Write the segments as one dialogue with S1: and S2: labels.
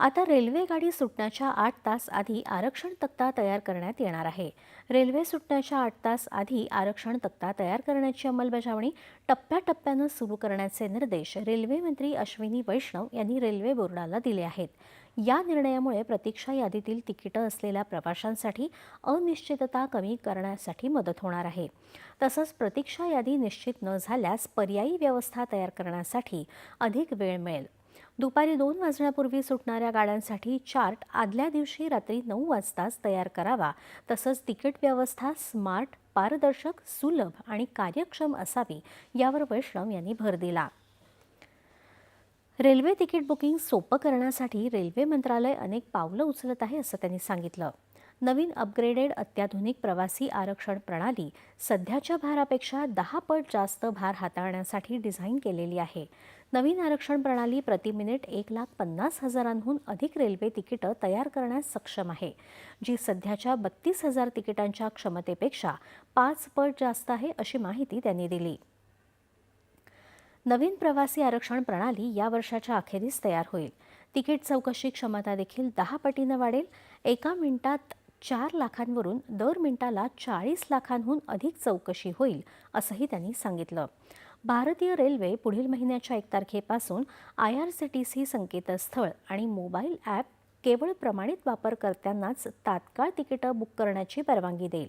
S1: आता रेल्वे गाडी सुटण्याच्या आठ तास आधी आरक्षण तक्ता तयार करण्यात येणार आहे. रेल्वे सुटण्याच्या आठ तास आधी आरक्षण तक्ता तयार करण्याची अंमलबजावणी टप्प्याटप्प्यानं सुरू करण्याचे निर्देश रेल्वे मंत्री अश्विनी वैष्णव यांनी रेल्वे बोर्डाला दिले आहेत. या निर्णयामुळे प्रतीक्षा यादीतील तिकीटं असलेल्या प्रवाशांसाठी अनिश्चितता कमी करण्यासाठी मदत होणार आहे. तसंच प्रतीक्षा यादी निश्चित न झाल्यास पर्यायी व्यवस्था तयार करण्यासाठी अधिक वेळ मिळेल. दुपारी दोन वाजण्यापूर्वी सुटणाऱ्या गाड्यांसाठी चार्ट आदल्या दिवशी रात्री नऊ वाजताच तयार करावा. तसंच तिकीट व्यवस्था स्मार्ट पारदर्शक सुलभ आणि कार्यक्षम असावी यावर वैष्णव यांनी भर दिला. रेल्वे तिकीट बुकिंग सोपं करण्यासाठी रेल्वे मंत्रालय अनेक पावलं उचलत आहे असं त्यांनी सांगितलं. नवीन अपग्रेडेड अत्याधुनिक प्रवासी आरक्षण प्रणाली सध्याच्या भारापेक्षा दहा पट जास्त भार हाताळण्यासाठी डिझाईन केलेली आहे. नवीन आरक्षण प्रणाली प्रति मिनिट एक लाख पन्नास हजारांहून अधिक रेल्वे तिकीटं तयार करण्यास सक्षम आहे जी सध्याच्या बत्तीस हजार तिकिटांच्या क्षमतेपेक्षा पाच पट जास्त आहे अशी माहिती त्यांनी दिली. नवीन प्रवासी आरक्षण प्रणाली या वर्षाच्या अखेरीस तयार होईल. तिकीट चौकशी क्षमता देखील दहा पटीनं वाढेल. एका मिनिटात चार लाखांवरून दर मिनिटाला चाळीस लाखांहून अधिक चौकशी होईल असंही त्यांनी सांगितलं. भारतीय रेल्वे पुढील महिन्याच्या एक तारखेपासून I R C T C संकेतस्थळ आणि मोबाईल ॲप केवळ प्रमाणित वापरकर्त्यांनाच तात्काळ तिकीटं बुक करण्याची परवानगी देईल.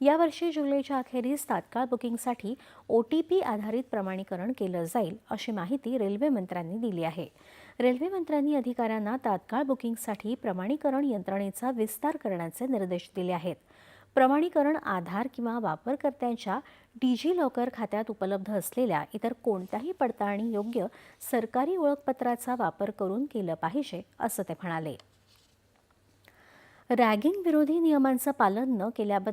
S1: यावर्षी जुलैच्या अखेरीस तात्काळ बुकिंगसाठी ओ टी पी आधारित प्रमाणीकरण केलं जाईल अशी माहिती रेल्वे मंत्र्यांनी दिली आहे. रेल्वे मंत्र्यांनी अधिकाऱ्यांना तात्काळ बुकिंगसाठी प्रमाणीकरण यंत्रणेचा विस्तार करण्याचे निर्देश दिले आहेत. प्रमाणीकरण आधार किंवा वापरकर्त्यांच्या डिजी लॉकर खात्यात उपलब्ध असलेल्या इतर कोणत्याही पडताळणी योग्य सरकारी ओळखपत्राचा वापर करून केलं पाहिजे असं ते म्हणाले. रॅगिंग विरोधी नियमांचं पालन न केल्याबद्दल